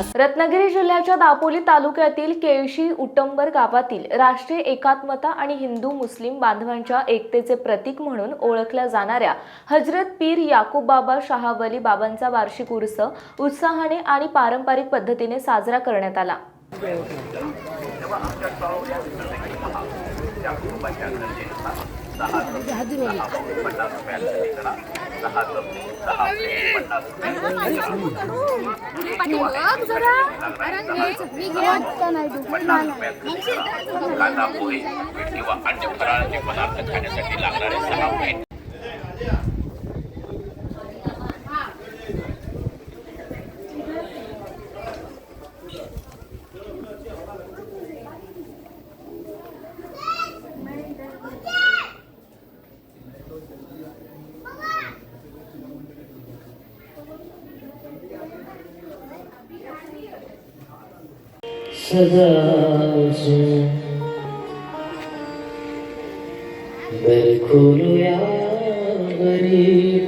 विश्वास रत्नागिरी जिल्ह्याच्या दापोली तालुक्यातील केळशी उटंबर गावातील राष्ट्रीय एकात्मता आणि हिंदू मुस्लिम बांधवांच्या एकतेचे प्रतीक म्हणून ओळखल्या जाणाऱ्या हजरत पीर याकूब बाबा शहावली बाबांचा वार्षिक उर्स उत्साहाने आणि पारंपरिक पद्धतीने साजरा करण्यात आला. कांदा पोहे किंवा अन्य फराळाचे पदार्थ खाण्यासाठी लागणारे सहा महिने सदा दर खोलूया गरीब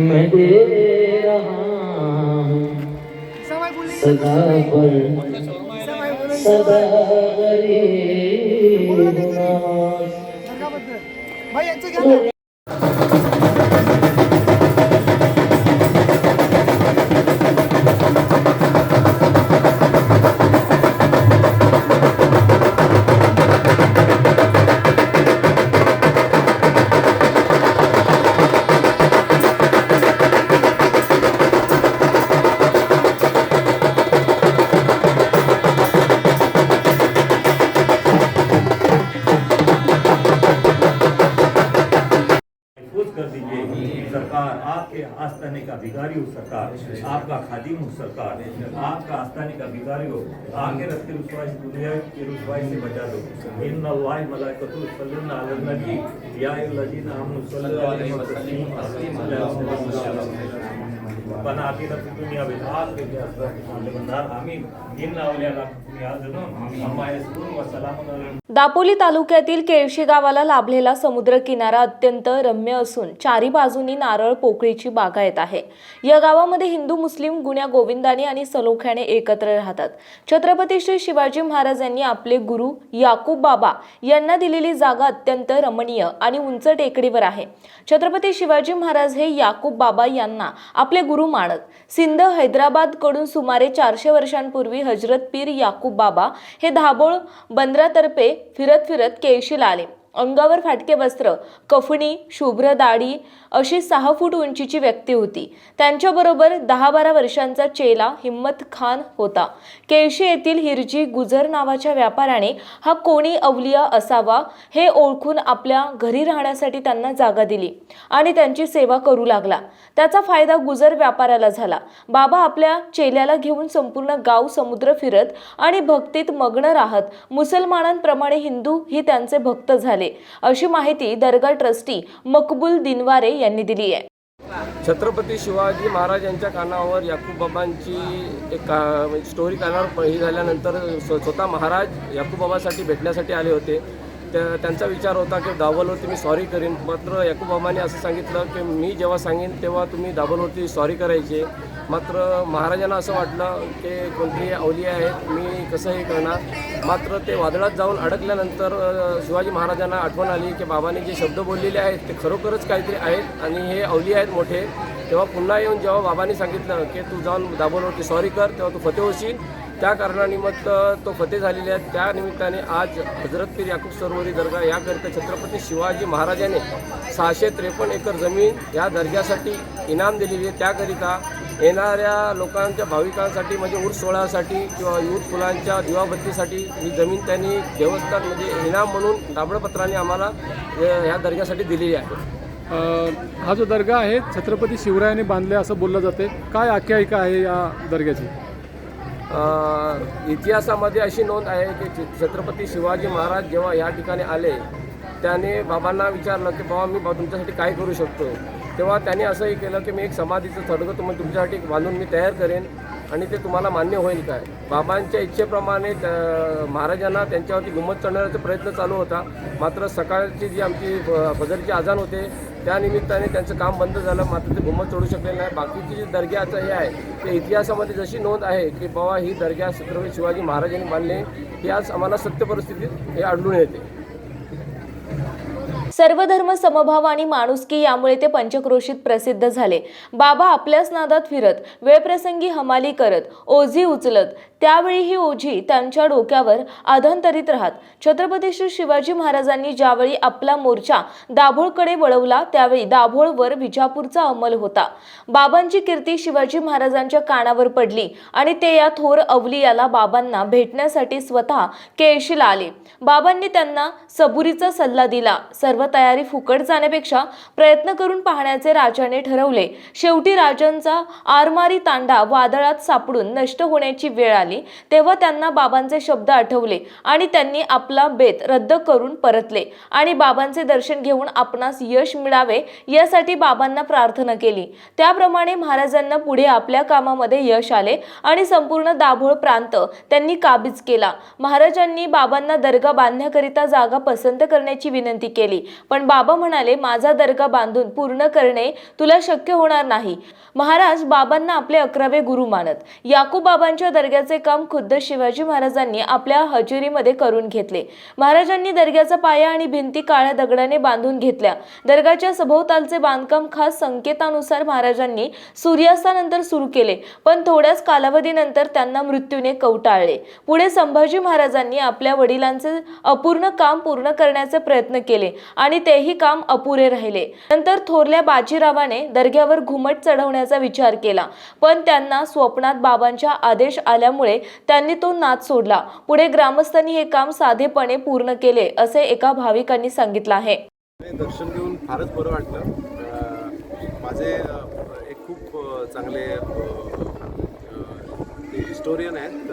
मैं दे रहा सदा पर सदा गरीबना महफूज कर दीजिए। सरकार आपके आस्थाने का भिखारी हो सरकार आपका खादिम हो सरकार आपका आस्थाने का भिखारी हो आखिरत की रुसवाई दुनिया की रुसवाई से बचा दो। इन अल्लाह मलाइकतु सल्लल्लाहु अलैहि वसल्लम या अय्युहल्लज़ीना आमनु सल्लल्लाहु अलैहि वसल्लम। पण आखिरत तुम्ही दापोली तालुक्यातील केळशी गावाला लाभलेला समुद्र किनारा अत्यंत रम्य असून चारी बाजूनी नारळ पोकळीची बागायत आहे. या गावामध्ये हिंदू मुस्लिम गुण्या गोविंदाने आणि सलोख्याने एकत्र राहतात. छत्रपती श्री शिवाजी महाराज यांनी आपले गुरु याकूब बाबा यांना दिलेली जागा अत्यंत रमणीय आणि उंच टेकडीवर आहे. छत्रपती शिवाजी महाराज हे याकूब बाबा यांना आपले गुरु माणक सिंध हैदराबादकडून सुमारे चारशे वर्षांपूर्वी हजरत पीर याकूब बाबा हे धाबोळ बंदरातर्फे फिरत फिरत केळशीला आले. अंगावर फाटके वस्त्र कफणी शुभ्र दाढी अशी सहा फूट उंचीची व्यक्ती होती. त्यांच्याबरोबर दहा बारा वर्षांचा चेला हिम्मत खान होता. केळशी येथील हिरजी गुजर नावाच्या व्यापाऱ्याने हा कोणी अवलिया असावा हे ओळखून आपल्या घरी राहण्यासाठी त्यांना जागा दिली आणि त्यांची सेवा करू लागला. त्याचा फायदा गुजर व्यापाऱ्याला झाला. बाबा आपल्या चेल्याला घेऊन संपूर्ण गाव समुद्र फिरत आणि भक्तीत मग्न राहत. मुसलमानांप्रमाणे हिंदू ही त्यांचे भक्त झाले. अशी माहिती दर्गा ट्रस्टी मकबूल दिनवारे यांनी दिली आहे. छत्रपती शिवाजी महाराज यांच्या कानावर याकूब बाबांची एक का- स्टोरी म्हणजे कानावर प- ही झाल्यानंतर स्वतः महाराज याकूब बाबासाठी भेटण्यासाठी आले होते. त्या त्यांचा विचार होता की दाबलवरती मी सॉरी करीन. मात्र याकूब असं सांगितलं की मी जेव्हा सांगेन तेव्हा तुम्ही दाबलवरती सॉरी करायचे. मात्र महाराजांना असं वाटलं की कोणती अवली आहेत मी कसं हे करणार? मात्र ते वादळात जाऊन अडकल्यानंतर शिवाजी महाराजांना आठवण आली की बाबाने जे शब्द बोललेले आहेत ते खरोखरच काहीतरी आहेत आणि हे अवली आहेत मोठे. तेव्हा पुन्हा येऊन जेव्हा बाबांनी सांगितलं की तू जाऊन दाभोलवरती सॉरी कर तेव्हा तू फते होशील. त्या कारणानिमित्त तो फते झालेले आहेत. त्या निमित्ताने आज हजरत पीर याकूब सरोवरी दर्गा याकरिता छत्रपती शिवाजी महाराजाने सहाशे त्रेपन्न एकर जमीन या दर्ग्यासाठी इनाम दिलेली आहे. त्याकरिता येणाऱ्या लोकांच्या भाविकांसाठी म्हणजे उर्स सोहळ्यासाठी किंवा युथ फुलांच्या दिवाबत्तीसाठी ही जमीन त्यांनी देवस्थान म्हणजे इनाम म्हणून दाबळपत्राने आम्हाला ह्या दर्ग्यासाठी दिलेली आहे. हा जो दर्गा आहे छत्रपती शिवरायाने बांधले असं बोललं जाते. काय आख्यायिका आहे या दर्ग्याची? इतिहासामध्ये अशी नोंद आहे की छ- छत्रपती शिवाजी महाराज जेव्हा या ठिकाणी आले त्याने बाबांना विचारलं की बाबा मी बा तुमच्यासाठी काय करू शकतो? तेव्हा त्याने असंही केलं की मी एक समाधीचं थडगं तुम्ही तुमच्यासाठी बांधून मी तयार करेन आणि ते तुम्हाला मान्य होईल काय? बाबांच्या इच्छेप्रमाणे त्या- महाराजांना त्यांच्यावरती गुम्मत चढण्याचा प्रयत्न चालू होता. मात्र सकाळची जी आमची फ- फजरची आजान होते त्यानिमित्ताने त्यांचं काम बंद झालं मात्र ते घुमत चढू शकले नाही. बाकीची जी दर्ग्याचं हे आहे ते इतिहासामध्ये जशी नोंद आहे की बाबा ही दर्ग्या छत्रपती शिवाजी महाराजांनी बांधले ही आज आम्हाला सत्य परिस्थितीत हे आढळून येते. सर्वधर्म समभाव आणि माणुसकी यामुळे ते पंचक्रोशीत प्रसिद्ध झाले. बाबा आपल्याच नादात फिरत वेळप्रसंगी हमाली करत ओझी उचलत त्यावेळी ही ओझी त्यांच्या डोक्यावर आधंतरीत राहत. छत्रपती श्री शिवाजी महाराजांनी ज्यावेळी आपला मोर्चा दाभोळकडे वळवला त्यावेळी दाभोळवर विजापूरचा अंमल होता. बाबांची कीर्ती शिवाजी महाराजांच्या कानावर पडली आणि ते या थोर अवलियाला बाबांना भेटण्यासाठी स्वतः केळशीला आले. बाबांनी त्यांना सबुरीचा सल्ला दिला. सर्व तयारी फुकट जाण्यापेक्षा प्रयत्न करून पाहण्याचे राजाने ठरवले. शेवटी राजांचा आरमारी तांडा वादळात सापडून नष्ट होण्याची वेळ आली. तेव्हा त्यांना बाबांचे शब्द आठवले आणि त्यांनी आपला बेत रद्द करून परतले आणि बाबांचे दर्शन घेऊन आपणास यश मिळावे यासाठी बाबांना प्रार्थना केली. त्याप्रमाणे महाराजांना पुढे आपल्या कामामध्ये यश आले आणि संपूर्ण दाभोळ प्रांत त्यांनी काबीज केला. महाराजांनी बाबांना दर्गा बांधण्याकरिता जागा पसंत करण्याची विनंती केली. पण बाबा म्हणाले माझा दर्गा बांधून पूर्ण करणे तुला शक्य होणार नाही. महाराज बाबांना आपले अकरावे गुरु मानत याकूब बाबांच्या दर्ग्याचे काम खुद्द शिवाजी महाराजांनी आपल्या हजेरीमध्ये करून घेतले. महाराजांनी दर्ग्याचा पाया आणि भिंती काळ्या दगडाने बांधून घेतल्या. दर्गाच्या सभोवतालचे बांधकाम खास संकेतानुसार महाराजांनी सूर्यास्तानंतर सुरू केले पण थोड्याच कालावधीनंतर त्यांना मृत्यूने कवटाळले. पुढे संभाजी महाराजांनी आपल्या वडिलांचे अपूर्ण काम पूर्ण करण्याचे प्रयत्न केले. आणि तेही काम अपुरे राहिले. नंतर थोरल्या बाजीरावाने दर्ग्यावर घुमट चढवण्याचा विचार केला. पण त्यांना स्वप्नात बाबांच्या आदेश आल्यामुळे त्यांनी तो नाद सोडला. पुढे ग्रामस्थांनी हे काम साधेपणे पूर्ण केले असे एका भाविकांनी सांगितलं आहे. दर्शन घेऊन फारच बरं वाटलं. माझे एक खूप चांगले हिस्टोरियन आहेत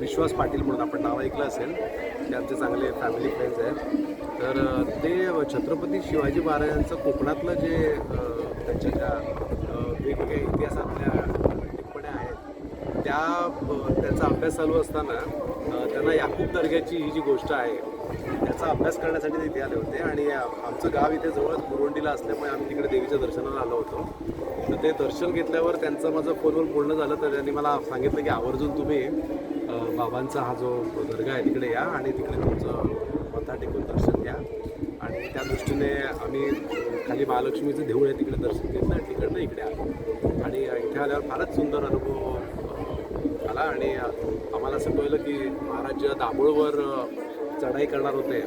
विश्वास पाटील म्हणून आपण नाव ऐकलं असेल ते आमचे चांगले फॅमिली फ्रेंड्स आहेत. तर ते छत्रपती शिवाजी महाराजांचं कोकणातलं जे त्यांच्या ज्या वेगवेगळ्या इतिहासातल्या टिप्पण्या आहेत त्या त्यांचा त्याचा अभ्यास चालू असताना त्यांना याकूब दर्ग्याची ही जी गोष्ट आहे त्याचा अभ्यास करण्यासाठी ते इथे आले होते. आणि आमचं गाव इथे जवळच बुरुंडीला असल्यामुळे आम्ही तिकडे देवीच्या दर्शनाला आलो होतो. तर ते दर्शन घेतल्यावर त्यांचं माझं फोनवर बोलणं झालं तर त्यांनी मला सांगितलं की आवर्जून तुम्ही बाबांचा हा जो दर्गा आहे तिकडे या आणि तिकडे तुमचं मथा टेकून दर्शन घ्या. आणि त्या दृष्टीने आम्ही खाली महालक्ष्मीचं देऊळ आहे तिकडे दर्शन घेतलं आणि तिकडनं इकडे आलो. आणि इथे आल्यावर फारच सुंदर अनुभव आला आणि आम्हाला असं कळलं की महाराज दाभोळवर चढाई करणार होते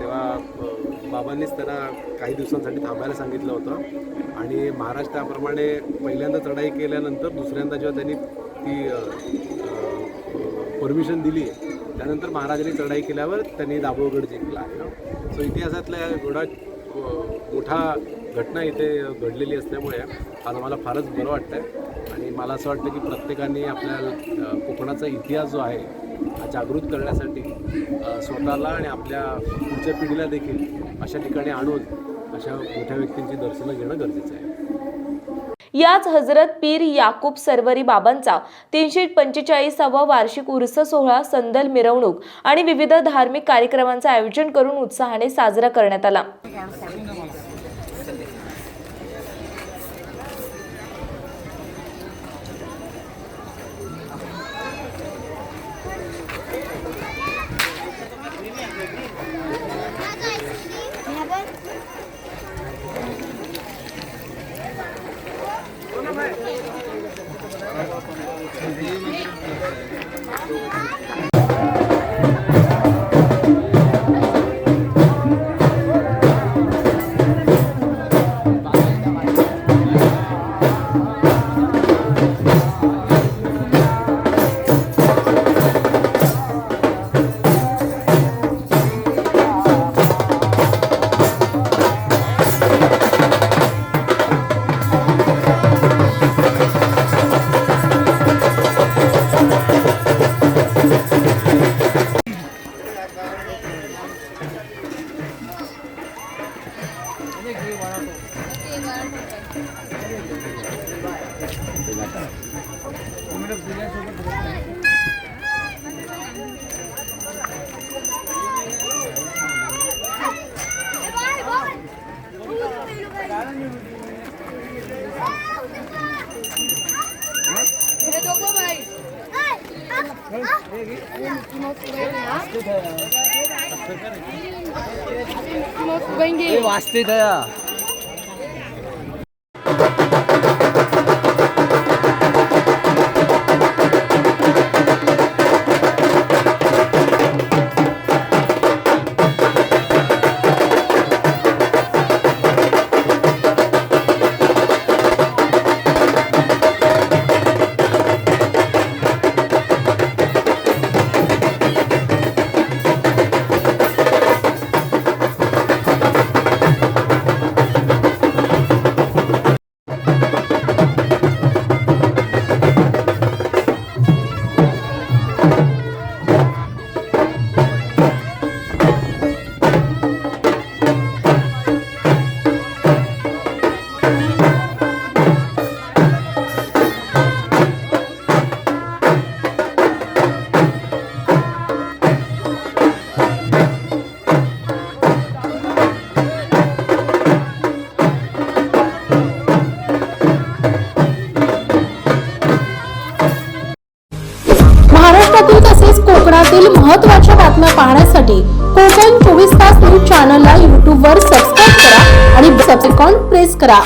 तेव्हा बाबांनीच त्यांना काही दिवसांसाठी थांबायला सांगितलं होतं. आणि महाराज त्याप्रमाणे पहिल्यांदा चढाई केल्यानंतर दुसऱ्यांदा जेव्हा त्यांनी ती परमिशन दिली आहे त्यानंतर महाराजांनी चढाई केल्यावर त्यांनी दाभोळगड जिंकला. आहे सो इतिहासातल्या एवढा मोठा घटना इथे घडलेली असल्यामुळे आज मला फारच बरं वाटतं आहे आणि मला असं वाटतं की प्रत्येकाने आपल्या कोकणाचा इतिहास जो आहे हा जागृत करण्यासाठी स्वतःला आणि आपल्या पुढच्या पिढीला देखील अशा ठिकाणी आणून अशा मोठ्या व्यक्तींची दर्शनं घेणं गरजेचं आहे. याच हजरत पीर याकूब सरवरी बाबांचा तीनशे पंचेचाळीसावा वार्षिक उर्स सोहळा संदल मिरवणूक आणि विविध धार्मिक कार्यक्रमांचं आयोजन करून उत्साहाने साजरा करण्यात आला. നമ്മുടെ વાસ્તે થયા. महत्त्वाच्या बातम्या पाहण्यासाठी कोकण चोवीस तास न्यूज चॅनलला यूट्यूबवर सबस्क्राईब करा आणि बेल प्रेस करा.